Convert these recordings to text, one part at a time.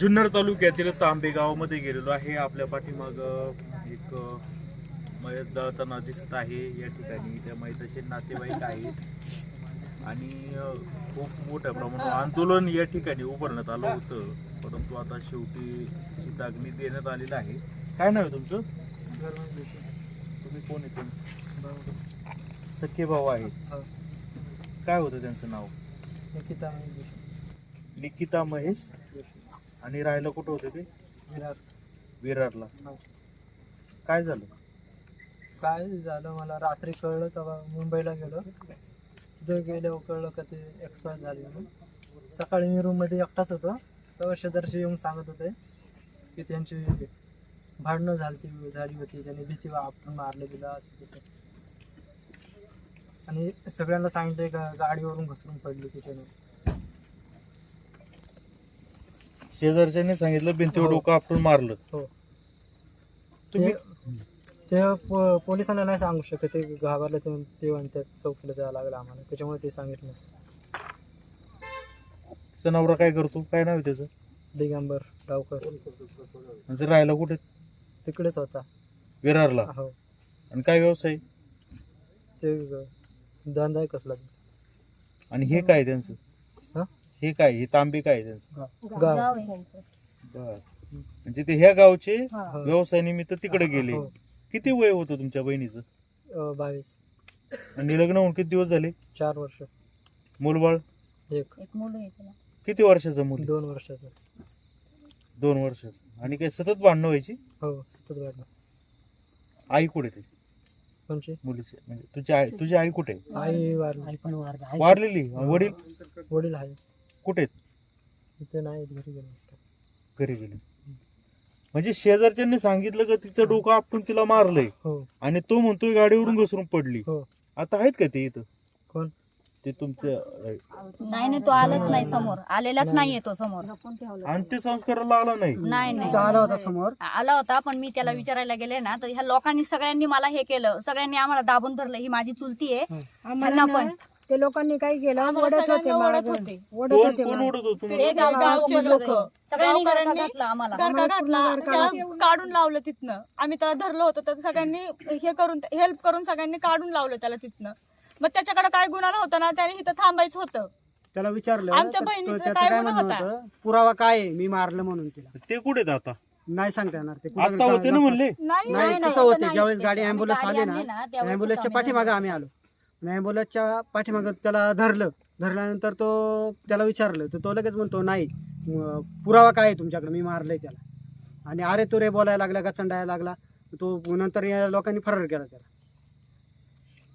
जुन्नर तालुक्यातील तांबे गावामध्ये गेलेलो आहे. आपल्या पाठीमाग एक मयत जळताना दिसत आहे. या ठिकाणी त्या मयताचे नातेवाईक आहेत. आणि खूप मोठ्या प्रमाणावर आंदोलन या ठिकाणी उभारण्यात आलं होतं. परंतु आता शेवटी चिताग्नी देण्यात आलेलं आहे. काय नाव आहे तुमचं? तुम्ही कोण आहे सख्खे भाऊ आहेत. काय होतं त्यांचं नाव? निकिता निकिता महेश? आणि राहायला कुठं होते ते? विरार. विरारला. हो. काय झालं? काय झालं मला रात्री कळलं तेव्हा मुंबईला गेलो. तिथे गेल्यावर कळलं का ते एक्सपायर झाले म्हणून. सकाळी मी रूममध्ये एकटाच होतो. तेव्हा शेजारशी येऊन सांगत होते की त्यांची भांडणं झाली झाली होती. त्यांनी भीती आपण मारले तिला असं तसं. आणि सगळ्यांना सांगितले का गाडीवरून घसरून पडली तिच्याने. शेजारच्याने सांगितलं भिंतीवर हो. डोकं आपटून मारलं. हो. तुम्ही ते- ते प- पोलिसांना नाही सांगू शकत ते घाबरले ते ते म्हणतात चौकीला जावं लागलं आम्हाला. त्याच्यामुळे ते सांगितलं. तिचा नवरा काय करतो? काय नाव आहे त्याचं? दिगंबर डावकर आणि ते राहायला कुठे? तिकडेच होता. विरारला. हो. आणि काय व्यवसाय? ते धंदा आहे कसला. आणि हे काय त्यांचं? हा? हे काय हे तांबे काय आहे त्यांचं? गाव. बर. म्हणजे ते ह्या गावचे हो. व्यवसाय निमित्त तिकडे गेले. हो. किती वय होतं तुमच्या बहिणीचं? अं, बावीस. आणि लग्न होऊन किती दिवस झाले? चार वर्ष. मुलबाळ एक. एक मुलं आहे त्याला. किती वर्षाचं मुल दोन वर्षाचं. दोन वर्षाचं. आणि काय सतत भांडणं व्हायची? हो सतत वाढलं आई कुठे त्याची? कोणची? मुलीची. म्हणजे तुझी आई तुझी आई कुठे आहे? आई वारली. आई पण वारली. आई वारलेली? वडील? वडील आहे. कुठे आहेत? इथे नाही घरी गेलो घरी गेले. म्हणजे शेजारच्यांनी सांगितलं का तिचं डोकं आपटून तिला मारलंय. हो. आणि तो म्हणतोय गाडीवरून घसरून पडली. हो. आता आहेत का ते इथं? कोण? ते तुमचं नाही नाही तो आलाच नाही समोर. आलेलाच नाहीये तो समोर. अंत्यसंस्काराला आला नाही. नाही नाही. आला होता समोर. आला होता पण मी त्याला विचारायला गेले ना तर ह्या लोकांनी सगळ्यांनी मला हे केलं. सगळ्यांनी आम्हाला दाबून धरलं. ही माझी चुलती आहे. ह्यांना पण. ते लोकांनी काय केलं ओढत होते. ओढत कोण होते कोण मागं. ओढत होतो? ते गाव- गावचे लोक. सगळ्यांनी गावकऱ्यांनी- गरका घातला आम्हाला. गरका घातला त्याला काढून लावलं तिथनं. आम्ही त्याला धरलं होतं तर सगळ्यांनी हे करून हेल्प करून सगळ्यांनी काढून लावलं त्याला तिथनं. मग त्याच्याकडे काय गुन्हा नव्हता ना त्याने इथं थांबायचं होतं. त्याला विचारलं आमच्या तर बहिणीचं त्याचं काय काय गुन्हा होता? होतं? पुरावा काय आहे? मी मारलं म्हणून तिला. ते कुठे आहेत आता? नाही सांगता येणार. ते कुठं आता होते ना म्हणले? नाही. तिथं होते. ज्यावेळेस ते- गाडी अँब्युलन्स आली ना आम्ही पाठीमागे. आम्ही आलो. नाही अँब्युलन्सच्या पाठीमागं त्याला धरलं. धरल्यानंतर तो त्याला विचारलं. तर तो लगेच म्हणतो नाही पुरावा काय आहे तुमच्याकडे? मी मारलंय त्याला. आणि अरे तुरे बोलायला लागला का लागला. तो नंतर या लोकांनी फरार केला त्याला.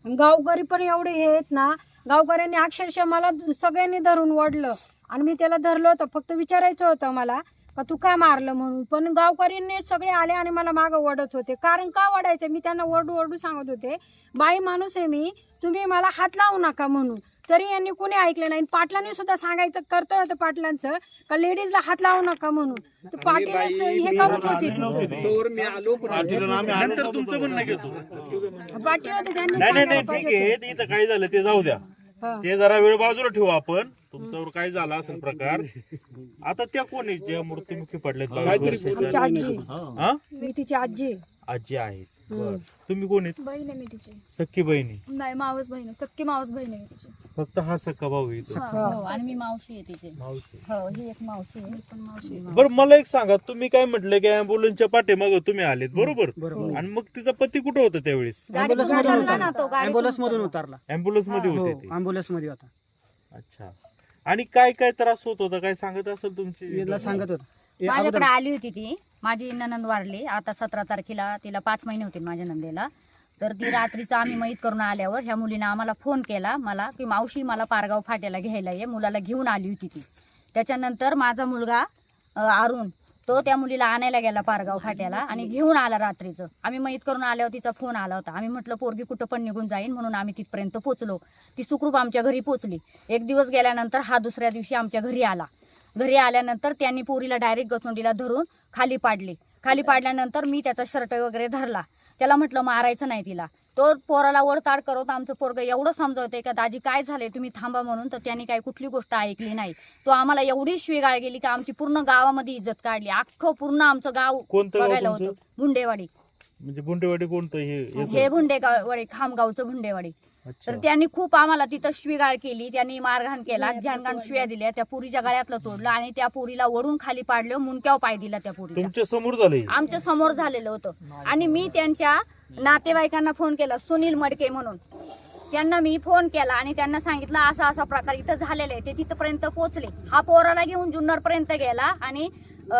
आणि गावकरी पण एवढे हे आहेत ना गावकऱ्यांनी अक्षरशः मला सगळ्यांनी धरून ओढलं. आणि मी त्याला धरलं होतं फक्त विचारायचं होतं मला का तू का मारलं म्हणून? पण गावकऱ्यांनी सगळे आले आणि मला मागं ओढत होते. कारण का ओढायचे? मी त्यांना ओरडू ओरडू सांगत होते बाई माणूस आहे मी तुम्ही मला हात लावू नका म्हणून. तरी यांनी कुणी ऐकलं नाही. पाटलांनी सुद्धा सांगायचं करतो होतं पाटलांचं का लेडीजला हात लावू नका म्हणून. तर पाटील हे करत होते तिथं. नंतर तुमचं म्हणणं घेतो पाटील होते त्यांनी नाही नाही नाही सांगायला ठीक पाहिजे आहे. ते इथं काय झालं ते जाऊ द्या. हा. ते जरा वेळ बाजूला ठेवू आपण. तुमच्यावर काय झाला असेल प्रकार? आता त्या कोण आहेत? ज्या मृत्युमुखी पडल्यात बावीस आमची वर्षाच्या? आजी हा? मी तिची आजी आहे. आजी आहेत. बरं. तुम्ही कोण आहेत? बहीण आहे मी तिची. सख्खी बहिणी? नाही मावस बहीण आहे. सक्की मावस बहीण आहे मी तिची. फक्त हा सक्का भाऊ आहे इथं. हो आणि मी मावशी आहे तिची. मावशी. हो ही एक मावशी आहे. पण मावशी आहे. बरं मला एक सांगा. तुम्ही काय म्हटलं की अँब्युलन्सच्या पाठीमाग तुम्ही आलेत बरोबर? बरोबर. आणि मग तिचा पती कुठं होता त्यावेळेस? पुढे मधून टाकला ना तो, उतरला. अँब्युलन्स अँब्युलन्समध्ये हो होते ते. अँब्युलन्समध्ये होता. अच्छा. आणि काय काय त्रास होत होता? काय सांगत असेल तुमची तिला सांगत होता. माझ्याकडे अगोदर आली होती ती. माझी ननंद वारली. आता सतरा तारखेला तिला पाच महिने होते माझ्या नंदेला. तर ती रात्रीचं आम्ही मैत करून आल्यावर ह्या मुलीनं आम्हाला फोन केला मला की मावशी मला पारगाव फाट्याला घ्यायला ये. मुलाला घेऊन आली होती ती. त्याच्यानंतर माझा मुलगा अ, अरुण तो त्या मुलीला आणायला गेला पारगाव फाट्याला आणि घेऊन आला रात्रीचं. आम्ही मैत करून आल्यावर तिचा फोन आला होता. आम्ही म्हटलं पोरगी कुठं पण निघून जाईन म्हणून आम्ही तिथपर्यंत पोचलो. ती सुखरूप आमच्या घरी पोचली. एक दिवस गेल्यानंतर हा दुसऱ्या दिवशी आमच्या घरी आला. घरी आल्यानंतर त्यांनी पोरीला डायरेक्ट गचोंडीला धरून खाली पाडली. खाली पाडल्यानंतर मी त्याचा शर्ट वगैरे धरला. त्याला म्हटलं मारायचं नाही तिला तो पोराला वडताड करत आमचं पोरग एवढं समजवतंय का दाजी काय झालंय तुम्ही थांबा म्हणून तर त्यांनी काही कुठली गोष्ट ऐकली नाही तो आम्हाला एवढी शिवीगाळ गेली की आमची पूर्ण गावामध्ये इज्जत काढली अख्खं पूर्ण आमचं गाव कोणतं गाव बघायला तुमचं? होतं भुंडेवाडी म्हणजे बुंडेवाडी कोणतं हे याचं? भुंडेवाडी खामगावचं भुंडेवाडी. तर त्यांनी खूप आम्हाला तिथं शिवीगाळ केली त्यांनी मारहाण केला घाण शिव्या दिल्या. त्या पुरीच्या गळ्यातलं तोडलं आणि त्या पुरीला ओढून खाली पाडलं मुंक्याव पाय दिला त्या पुरीला. तुमच्यासमोर झालंय आमच्यासमोर झालेलं होतं. आणि मी त्यांच्या नातेवाईकांना फोन केला सुनील मडके म्हणून. त्यांना मी फोन केला आणि त्यांना सांगितलं असा असा प्रकार इथं झालेला आहे ते तिथपर्यंत पोहोचले. हा पोराला घेऊन जुन्नर पर्यंत गेला आणि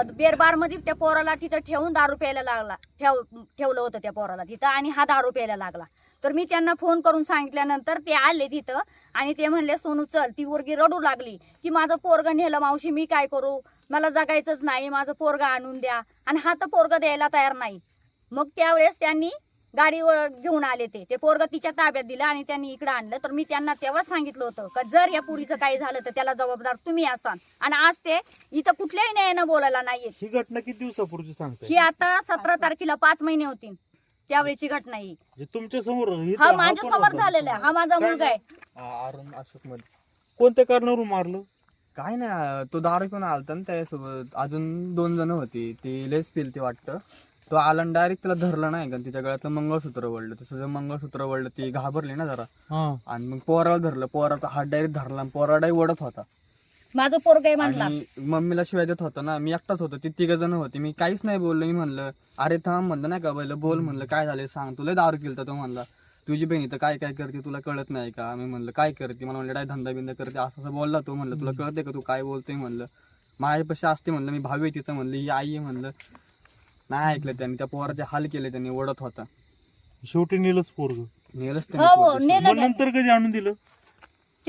बेरबारमध्ये त्या पोराला तिथं ठेवून दारू प्यायला लागला ठेव ठेवलं होतं त्या पोराला तिथं आणि हा दारू प्यायला लागला. तर मी त्यांना फोन करून सांगितल्यानंतर ते आले तिथं आणि ते म्हणले सोनू चल. ती पोरगी रडू लागली की माझं पोरग नेलं मावशी मी काय करू? मला जगायचंच नाही माझं पोरग आणून द्या. आणि हा तर पोरग द्यायला तयार नाही. मग त्यावेळेस त्यांनी गाडीवर घेऊन आले ते. ते पोरग तिच्या ताब्यात दिलं आणि त्यांनी इकडे आणलं. तर मी त्यांना तेव्हाच सांगितलं होतं का जर या पुरीचं काही झालं तर त्याला जबाबदार तुम्ही असाल. आणि आज ते इथं कुठल्याही न्यायानं बोलायला नाहीये ही घटना किती दिवसापूर्वी सांगताय? ही आता सतरा तारखेला पाच महिने होती त्यावेळेची घटना ही. तुमच्यासमोर हा माझ्यासमोर होता? झालेला आहे. हा माझा मुलगा आहे. अरुण अशोकमध्ये. कोणत्या कारणावरून मारलं? काय नाही तो दारू पिऊन आलता ना त्याच्यासोबत अजून दोन जण होती. ती लेस पिलती वाटतं. तो आला डायरेक्ट त्याला धरलं नाही का तिच्या गळ्यातलं मंगळसूत्र वळलं. तसं जे मंगळसूत्र वळलं ती घाबरली ना जरा. हा. आणि मग पोराला धरलं. पोराचा हात डायरेक्ट धरला आणि पोरा डायरेक्ट ओढत होता. माझं पोरग आहे म्हटला आणि मम्मीला शिवाय देत होता ना मी एकटाच होतो ती तिघ जण होती. मी काहीच नाही बोललो मी म्हणलं अरे थांब म्हणलं नाही का बैल बोल म्हणलं काय झालं सांग तुला दारू केलं तो म्हणला. तुझी बहीण इथं काय काय करते तुला कळत नाही का? मी म्हणलं काय करते? मला म्हणलं काय धंदा बिंदा करते असं असं बोलला तो म्हणलं तुला कळते का तू काय बोलतोय? म्हणलं. माझ्यापाशी असते म्हणलं मी भावी आहे तिचं म्हणलं ही आई आहे म्हणलं. नाही ऐकलं त्यांनी त्या पोराचे हाल केले त्यांनी ओढत होता. शेवटी नेलंच पोरग. नेलंच हो, त्यांनी हो. नेलं मग. नंतर कधी आणून दिलं?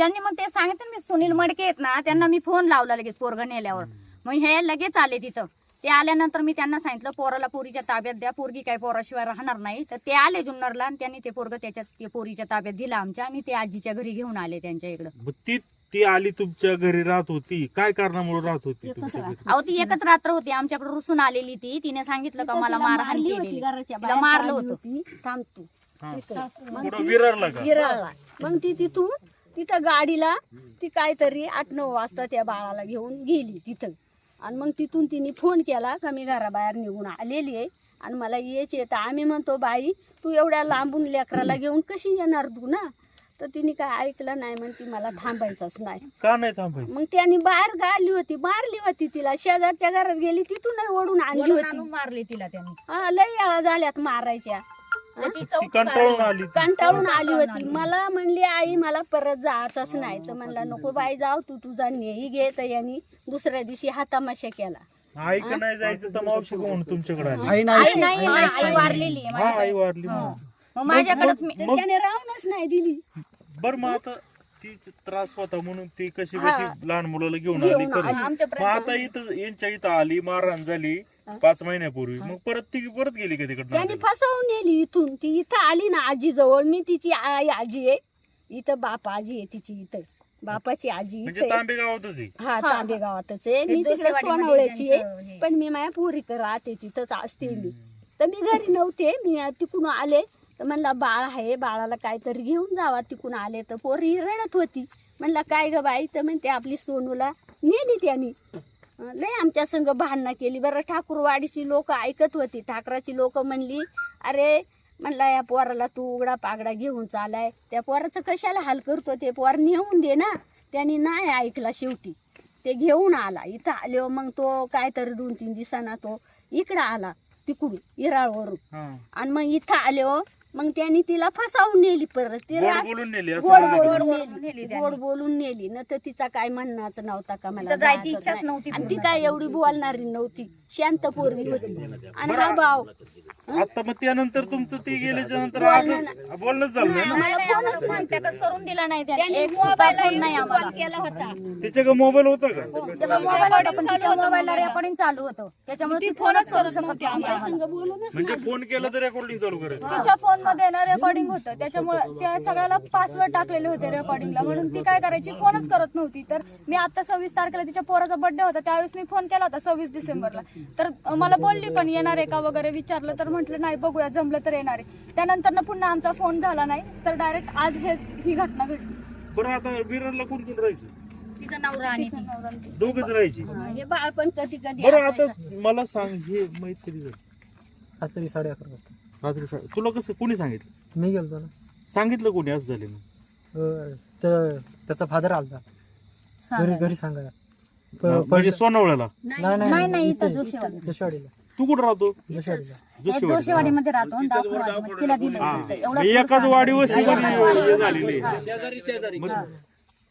त्यांनी मग ते सांगितलं मी सुनील मडके आहेत ना त्यांना मी फोन लावला लगेच पोरग नेल्यावर. मग हे लगेच आले तिथं. ते आल्यानंतर मी त्यांना सांगितलं पोराला पोरीच्या ताब्यात द्या पोरगी काय पोराशिवाय राहणार नाही. तर ते आले जुन्नरला आणि त्यांनी ते पोरग त्याच्या ते पोरीच्या ताब्यात दिलं आमच्या आणि ते आजीच्या घरी घेऊन आले त्यांच्या इकडं. मग ती ती आली तुमच्या घरी राहत होती. काय कारणामुळे राहत होती तुमच्या घरी? अहो ती एकच रात्र होती. आमच्याकडे रुसून आलेली ती. तिने सांगितलं का मला मारहाण केलेली. तिला मारलं होतं. थांबतो हा. विरारला का? मग ती तिथून तिथं गाडीला ती काहीतरी आठ नऊ वाजता त्या बाळाला घेऊन गेली तिथं. आणि मग तिथून तिने फोन केला का मी घराबाहेर निघून आलेली आहे आणि मला यायचे तर आम्ही म्हणतो बाई तू एवढ्या लांबून लेकराला घेऊन कशी येणार तू ना? तर तिने काय ऐकलं नाही म्हणती मला थांबायचंच नाही. का नाही थांबायचं? मग त्याने बाहेर गाडली होती मारली होती तिला. शेजारच्या घरात गेली तिथून ओढून आणली होती. मारली तिला त्यांनी. लई याळा झाल्यात मारायच्या. त्याची चौथी कंटाळून बार- आली ती. कंटाळून आली होती. मला म्हणली आई मला परत जायचंच नाही. तर म्हणला नको बाई जाऊ तू तुझा नेही घे. तर यांनी दुसऱ्या दिवशी हा तमाशा केला. आई का नाही जायचं? तर मावशी कोण तुमच्याकडे आली? आई आई नाही नाही आई वारलेली आहे हा आई माझ्याकडे. वारली. मग माझ्याकडेच मी तर त्याने राहूनच नाही दिली. बर मग आता ती त्रास होता म्हणून ती कशी. कशी लहान मुलाला घेऊन घेऊन आली. करून. मग आता इथं यांच्या इथं आली मारहाण झाली पाच महिन्यापूर्वी. मग परत ती परत गेली का तिकडे त्याने फसवून नेली इथून. ती इथं आली ना आजी जवळ मी तिची आई आजी आहे. इथं बाप आजी आहे तिची इथं. बापाची आजी म्हणजे इथं आहे. तांबे गावातच आहे. हा तांबे गावातच आहे. ते मी तिकडे जोसेवाडीमध्ये सोनवळ्याची त्यांचं आहे हे. पण मी माझ्या पोरीकडे राहते तिथंच असते मी. तर मी घरी नव्हते. मी तिकडून आले. तर म्हणला बाळ आहे बाळाला काहीतरी घेऊन जावा तिकडून आले तर पोरी रडत होती. म्हणला काय ग बाई? तर म्हणते आपली सोनूला नेली त्यांनी. लय आमच्या संग भांडणं केली. बरं ठाकूरवाडीची लोक ऐकत होती. ठाकराची लोक म्हणली अरे म्हणला या पोराला तू उघडा पागडा घेऊन चालाय. त्या पोराचं कशाला हाल करतो? ते पोर नेऊन दे ना. त्यांनी नाही ऐकला शेवटी. ते घेऊन आला. इथं आलो मग तो काहीतरी दोन तीन दिवसांना तो इकडं आला तिकडून इराळवरून. आणि मग इथं आलो मग त्यांनी तिला फसावून नेली परत. ती गोड रात- बोलून नेली असं गोड म्हणा की. गोड बोलून बोलून नेली नेली त्यांनी. गोड बोलून नेली. न तर तिचा काय म्हणण्याचं नव्हता का मला जायची जायचं इच्छाच नाही. नव्हती आणि ती पूर्ण. काय एवढी बोलणारी नव्हती. शांत पोरगी होती. आणि हा भाव आता मग त्यानंतर तुमचं ते गेल्याच्यानंतर बोलणं आजच बोलणंच झालं नाही ना? नाही, नाही, आम्हाला फोनच नाही कॉन्टॅक्टच करून दिला नाही त्यांनी त्यांनी. एक सुद्धा मोबाईलला फोन नाही आम्हाला. केला होता. त्याच्या मोबाईल होता का? मोबाईल होता पण तिच्या मोबाईलला रेकॉर्डिंग चालू होतं. त्याच्यामुळे ती फोनच करू शकत नव्हती. आमच्या आम्हाला. संग बोलूनच म्हणजे फोन केला तर रेकॉर्डिंग चालू करायचं. तिच्या फोन मध्ये ना रेकॉर्डिंग होतं. त्याच्यामुळे त्या सगळ्याला पासवर्ड टाकलेले होते रेकॉर्डिंगला म्हणून ती काय करायची? फोनच करत नव्हती. तर मी आता सव्वीस तारखेला तिच्या पोराचा बर्थडे होता. त्यावेळेस मी फोन केला होता सव्वीस डिसेंबरला. तर मला बोलली पण येणार आहे का? वगैरे विचारलं. तर म्हटलं नाही बघूया. जमलं तर येणार आहे. त्यानंतर पुन्हा आमचा फोन झाला नाही. तर डायरेक्ट आज हे ही घटना घडली. बरं आता विरारला कोण कोण राहायचं? तिचा नवरा आणि ती. दोघच राहायची. हा, हे बाळ पण कधी कधी बरं आता. मला सांग हे माहीत कधी झाली रात्री साडे अकरा वाजता. रात्री सा- तुला कसं कोणी सांगितलं? मी गेलतो ना. सांगितलं कोणी असं झाले मग अं, तर त्याचा फादर आलता. घरी. घरी सांगायला. प- म्हणजे पडलं- सोनवळ्याला? नाही नाही नाही इथे- इथं जोशीवाडी जोशीवाडीला. तू कुठं राहतो? जोशीवाडीला. राहतो आणि तिला दिलं. होतं. एवढं मग एकाच वाडी. वस्तीमध्ये झालेले. मग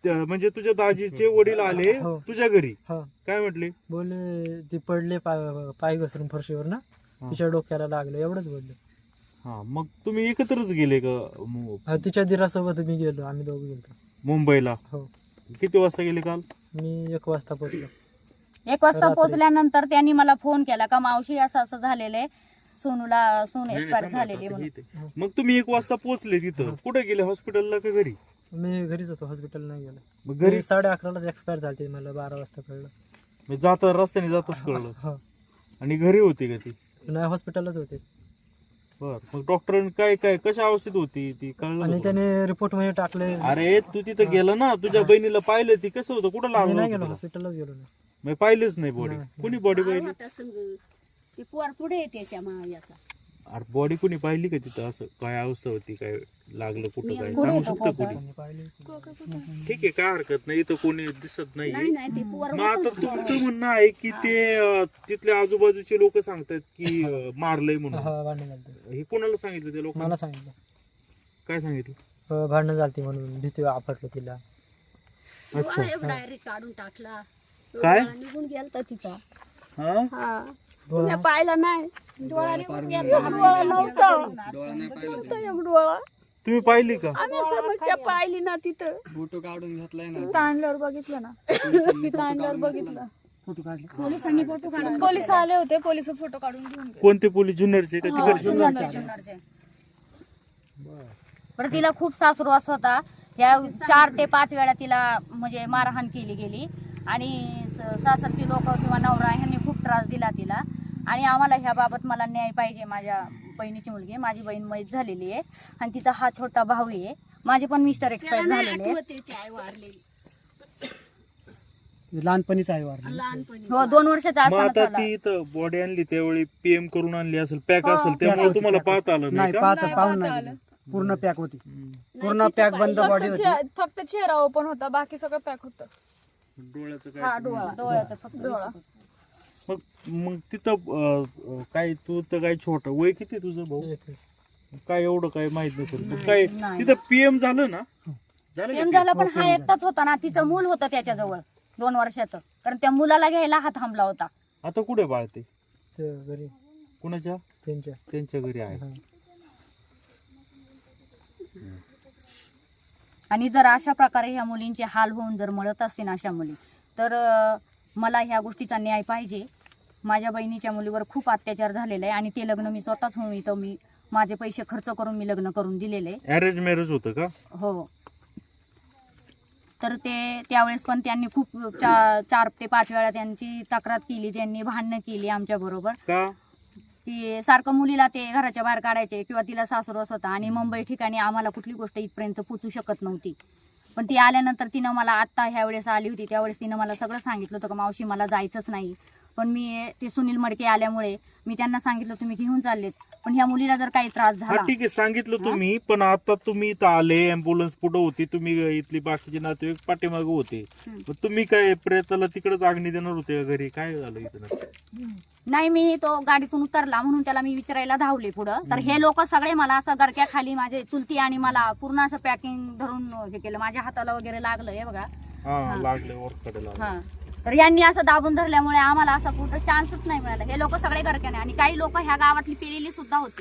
त्या- म्हणजे तुझ्या दाजीचे वडील आले हो. तुझ्या घरी? हो. काय म्हटले? बोलले ती पडले पाय पाय घसरून फरशीवर ना. तिच्या डोक्याला लागलं. एवढंच बोलले. हा मग तुम्ही एकत्रच गेले का मु- हा, तिच्या दिरासोबत मी गेलो आम्ही दोघं गेलो मुंबईला? हो. किती वाजता गेले काल? मी एक वाजता पोचलो एक वाजता रात्री. पोहोचल्यानंतर त्यांनी मला फोन केला का मावशी असं असं झालेलं आहे सोनूला सोन एक्सपायर झालेली आहे म्हणून. इथे. मग तुम्ही एक वाजता पोहोचले तिथं. कुठे गेले? हॉस्पिटलला का घरी? मी घरीच होतो हॉस्पिटल नाही गेलो. मग घरी? घरी साडे अकरालाच एक्सपायर झाली मला बारा वाजता कळलं. म्हणजे जाता रस्त्याने जाताच कळलं. हो. आणि घरी होती का ती? नाही हॉस्पिटलच होते. बर. मग डॉक्टरांनी काय काय कशा अवस्थेत होती? ती कळलं आणि का तुला? त्याने रिपोर्टमध्ये टाकले. अरे तू तिथं गेला ना तुझ्या बहिणीला पाहिलं ती कसं होतं? कुठं लागलं नाही होतं गेलो तुला? हॉस्पिटलच गेलो ना मी पाहिलेच नाही बॉडी नाही. कुणी बॉडी पाहिली? आता संग ते पोर पुढे येते त्या मा याचा अरे बॉडी कुणी पाहिली का तिथं असं? काय अवस्था होती? काय लागलं कुठं? काय सांगू शकतं. कुणी? ठीक आहे काय हरकत नाही. इथं कोणी दिसत नाही. नाही नाही ते पोर मग आता तुमचं म्हणणं आहे की ते अं, तिथले आजूबाजूचे लोक सांगतात की अं, मारलंय म्हणून. हा भांडणं झालते. हे कोणाला सांगितलं ते लोकांना? मला सांगितलं. काय सांगितलं? अं, भांडणं झालती म्हणून. भीती आपटलं तिला. अच्छा. डायरेक्ट काढून टाकला. काय? निघून गेलता तिचा. हा? हा. तुम्ही पाहिला नाही? डोळा डोळा नव्हता. नव्हता एक डोळा. तुम्ही पाहिली का? आम्ही समस्या पाहिली. ना तिथं. फोटो काढून घेतलाय ना. तिथं आणल्यावर बघितलं ना. तिथं आणल्यावर बघितलं. पोलीस आले होते पोलीस फोटो काढून घेऊन गेले. कोणते पोलीस? जुन्नरचे का तिकडचे. बरं तिला खूप सासुरवास होता. या चार ते पाच वेळा तिला म्हणजे मारहाण केली गेली. आणि स- सासरची लोक किंवा नवरा ह्यांनी खूप त्रास दिला तिला. आणि आम्हाला ह्या बाबत मला न्याय पाहिजे माझ्या बहिणीची मुलगी आहे. माझी बहीण मैत झालेली आहे आणि तिचा हा छोटा भाऊ आहे माझे पण मिस्टर एक्सपायर झालेले आहेत. लहानपणीच आहे वारली हो दोन वर्षाचा मग असताना आता झाला. ती इथं बॉडी आणली त्यावेळी पीएम करून आणली असेल पॅक हो. असेल त्यामुळे तुम्हाला पाहता आलं नाही नाही का नाही पाहून पाहता नाही. पूर्ण पॅक होती. पूर्ण पॅक बंद बॉडी फक्त होती चेह- फक्त चेहरा ओपन होता बाकी सगळं पॅक होतं डोळ्याचं हा काय डोळा डोळ्याचं फक्त डोळा. दिसत होतं. मग मग तिथं अं, काय तू तर काय छोट वय किती आहे तुझं भाऊ? एकवीस. काय एवढं काय माहीत नसेल. मग काय नाही. तिथं पीएम झालं ना? झालं का झालं पण हा एकटाच होता ना. तिचं मूल होतं त्याच्याजवळ दोन वर्षाचं. कारण त्या मुलाला घ्यायला हा थांबला होता? आता कुठे बाळते ते? घरी. कुणाच्या? त्यांच्या. त्यांच्या घरी आहे. हा. आणि जर अशा प्रकारे ह्या मुलींचे हाल होऊन जर मळत असतील अशा मुली तर अं, मला ह्या गोष्टीचा न्याय पाहिजे. माझ्या बहिणीच्या मुलीवर खूप अत्याचार झालेला आहे आणि ते लग्न मी स्वतःच होऊन इथं मी माझे पैसे खर्च करून मी लग्न करून दिलेले आहे. अरेंज मॅरेज होतं का? हो. तर ते त्यावेळेस पण त्यांनी खूप चा, चार ते पाच वेळा त्यांची तक्रार केली त्यांनी भांडणं केली आमच्या बरोबर. का? सारखं मुलीला ते घराच्या बाहेर काढायचे किंवा तिला सासुरवास होता आणि मुंबई ठिकाणी आम्हाला कुठली गोष्ट इथपर्यंत पोचू शकत नव्हती. पण ती आल्यानंतर तिनं मला आत्ता ह्या वेळेस आली होती त्यावेळेस तिनं मला सगळं सांगितलं होतं का मावशी मला जायचंच नाही. पण मी ते सुनील मडके आल्यामुळे मी त्यांना सांगितलं तुम्ही घेऊन चाललेत. पण ह्या मुलीला जर काही त्रास हा झाला ठीक आहे सांगितलं तुम्ही पण आता तुम्ही इथं आले अँब्युलन्स पुढे होती तुम्ही इथली बाकीचे नातेवाईक पाठीमागे होते. हम्म. मग तुम्ही काय प्रेताला तिकडेच आग्नी देणार होते का घरी? काय झालं इथं? नाही मी तो गाडीतून उतरला म्हणून त्याला मी विचारायला धावले पुढं. तर हे लोक सगळे मला असं गरक्या खाली माझे चुलती आणि मला पूर्ण असं पॅकिंग धरून हे केलं. माझ्या हाताला वगैरे लागलं हे बघा. हा हा. लागले ओरखडे लागले. हा. तर यांनी असं दाबून धरल्यामुळे आम्हाला असा कुठं चान्सच नाही मिळाला. हे लोक सगळे घरक्याने आणि काही लोक ह्या गावातली पेलेली सुद्धा होती.